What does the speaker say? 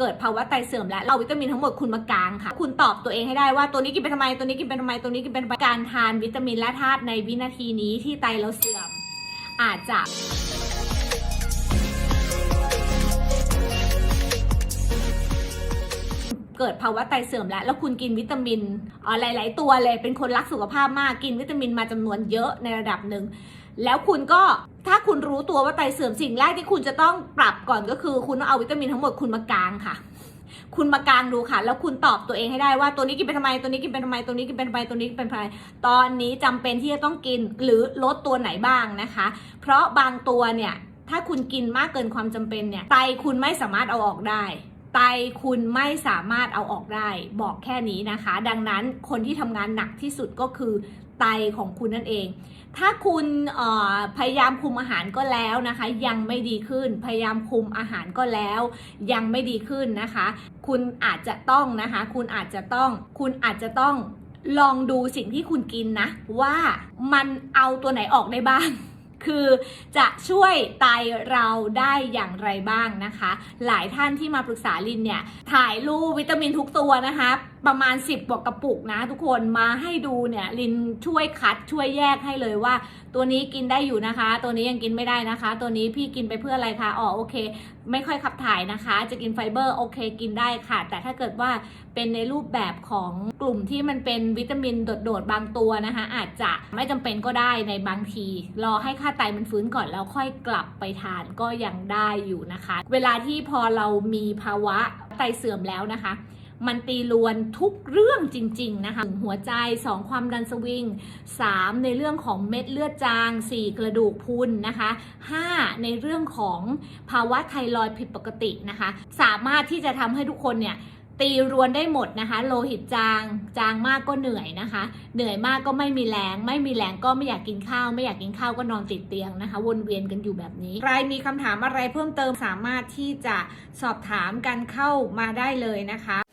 เกิดภาวะไตเสื่อมแล้วเราวิตามินทั้งหมดคุณมากางค่ะ คุณตอบตัวเองให้ได้ว่าตัวนี้กินไปทำไมตัวนี้กินไปทำไมตัวนี้กินไปทำไมการทานวิตามินและธาตุในวินาทีนี้ที่ไตเราเสื่อม อาจจะเกิดภาวะไตเสื่อมแล้ว แล้วคุณกินวิตามินอ่อหลาย ๆ ตัวเลย เป็นคนรักสุขภาพมาก กินวิตามินมาจำนวนเยอะในระดับหนึ่ง แล้วคุณก็ถ้าคุณรู้ตัวว่าไตเสื่อมสิ่งแรกที่คุณจะต้องปรับก่อนก็คือ คุณต้องเอาวิตามินทั้งหมดคุณมากางค่ะ คุณมากางดูค่ะ แล้วคุณตอบตัวเองให้ได้ว่าตัวนี้กินไปทำไมตัวนี้กินไปทำไมตัวนี้กินไปทำไมตัวนี้กินไปทำไมตอนนี้จำเป็นที่จะต้องกินหรือลดตัวไหนบ้างนะคะ เพราะบางตัวเนี่ยถ้าคุณกินมากเกินความจำเป็นเนี่ยไตคุณไม่สามารถเอาออกได้ ไตคุณไม่สามารถเอาออกได้ บอกแค่นี้นะคะ ดังนั้นคนที่ทำงานหนักที่สุดก็คือไตของคุณนั่นเอง ถ้าคุณพยายามคุมอาหารก็แล้วนะคะ ยังไม่ดีขึ้น พยายามคุมอาหารก็แล้ว ยังไม่ดีขึ้นนะคะ คุณอาจจะต้องนะคะ คุณอาจจะต้อง คุณอาจจะต้องลองดูสิ่งที่คุณกินนะ ว่ามันเอาตัวไหนออกได้บ้าง คือจะช่วยไตเราได้อย่างไรบ้างนะคะ หลายท่านที่มาปรึกษาลินเนี่ยถ่ายรูปวิตามินทุกตัวนะคะ ประมาณ 10กว่ากระปุกนะทุกคนมาให้ดูเนี่ยลินช่วยคัดช่วยแยกให้เลยว่า ตัวนี้กินได้อยู่นะคะ ตัวนี้ยังกินไม่ได้นะคะ ตัวนี้พี่กินไปเพื่ออะไรคะอ๋อโอเค ไม่ค่อยขับถ่ายนะคะ จะกินไฟเบอร์โอเคกินได้ค่ะ แต่ถ้าเกิดว่าเป็นในรูปแบบของกลุ่มที่มันเป็นวิตามินโดดๆบางตัวนะคะ อาจจะไม่จำเป็นก็ได้ในบางที รอให้ค่าไตมันฟื้นก่อนแล้วค่อยกลับไปทานก็ยังได้อยู่นะคะ เวลาที่พอเรามีภาวะไตเสื่อมแล้วนะคะ มันตีลวนทุกเรื่องจริง ๆ นะคะหัวใจ 2 ความดันสวิง 3 ในเรื่องของเม็ดเลือดจาง 4 กระดูกพุนนะคะ 5 ในเรื่องของภาวะไทรอยด์ผิดปกตินะคะ สามารถที่จะทำให้ทุกคนเนี่ยตีรวนได้หมดนะคะ โลหิตจาง จางมากก็เหนื่อยนะคะ เหนื่อยมากก็ไม่มีแรง ไม่มีแรงก็ไม่อยากกินข้าว ไม่อยากกินข้าวก็นอนติดเตียงนะคะ วนเวียนกันอยู่แบบนี้ ใครมีคำถามอะไรเพิ่มเติมสามารถที่จะสอบถามกันเข้ามาได้เลยนะคะ